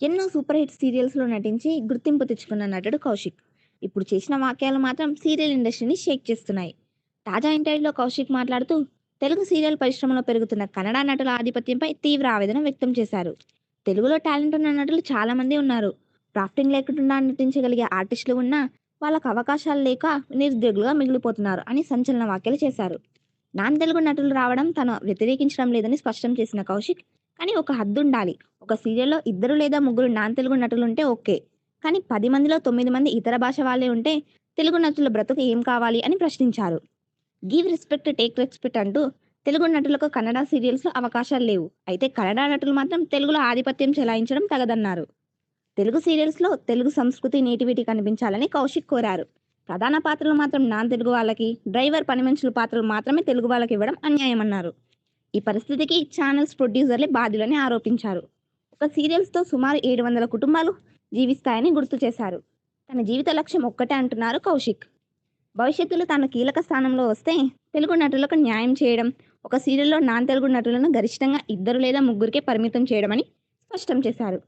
ఎన్నో super hit సీరియల్స్‌లో నటించి గుర్తింపు తెచ్చుకున్న నటుడు కౌశిక్. ఇప్పుడు చేసిన వాక్యాలు మాత్రం సీరియల్ ఇండస్ట్రీని షేక్ చేస్తున్నాయి. తాజా ఇంటర్వ్యూలో కౌశిక్ మాట్లాడుతూ తెలుగు సీరియల్ పరిశ్రమలో పెరుగుతున్న కన్నడ నటుల ఆధిపత్యంపై తీవ్ర ఆవేదన వ్యక్తం చేశారు. తెలుగులో టాలెంట్ ఉన్న నటులు చాలామంది ఉన్నారు. డ్రాఫ్టింగ్ లేకుండా నటించగలిగే ఆర్టిస్టులు ఉన్నా వాళ్ళకు అవకాశాలు లేక నిరుద్యోగులుగా మిగిలిపోతున్నారు అని సంచలన వ్యాఖ్యలు చేశారు. నాన్ తెలుగు నటులు రావడం తను వ్యతిరేకించడం లేదని స్పష్టం చేసిన కౌశిక్ కానీ ఒక హద్దుండాలి. ఒక సీరియల్‌లో ఇద్దరు లేదా ముగ్గురు నాన్ తెలుగు నటులు ఉంటే ఓకే. కానీ పది మందిలో తొమ్మిది మంది ఇతర భాష వాళ్ళే ఉంటే తెలుగు నటుల బ్రతుకు ఏం కావాలి అని ప్రశ్నించారు. గివ్ రెస్పెక్ట్ టేక్ రెస్పెక్ట్ అంటూ తెలుగు నటులకు కన్నడ సీరియల్స్‌లో అవకాశాలు లేవు. అయితే కన్నడ నటులు మాత్రం తెలుగులో ఆధిపత్యం చెలాయించడం తగదన్నారు. తెలుగు సీరియల్స్‌లో తెలుగు సంస్కృతి నేటివిటీ కనిపించాలని కౌశిక్ కోరారు. ప్రధాన పాత్రలు మాత్రం నాన్ తెలుగు వాళ్ళకి, డ్రైవర్, పని మనుషుల పాత్రలు మాత్రమే తెలుగు వాళ్ళకి ఇవ్వడం అన్యాయమన్నారు. ఈ పరిస్థితికి ఛానల్స్ ప్రొడ్యూసర్లే బాధ్యులని ఆరోపించారు. ఒక సీరియల్స్‌తో సుమారు 700 కుటుంబాలు జీవిస్తాయని గుర్తు చేశారు. తన జీవిత లక్ష్యం ఒక్కటే అంటున్నారు కౌశిక్. భవిష్యత్తులో తాను కీలక స్థానంలో వస్తే తెలుగు నటులకు న్యాయం చేయడం, ఒక సీరియల్‌లో నాన్ తెలుగు నటులను గరిష్టంగా ఇద్దరు లేదా ముగ్గురికే పరిమితం చేయడమని స్పష్టం చేశారు.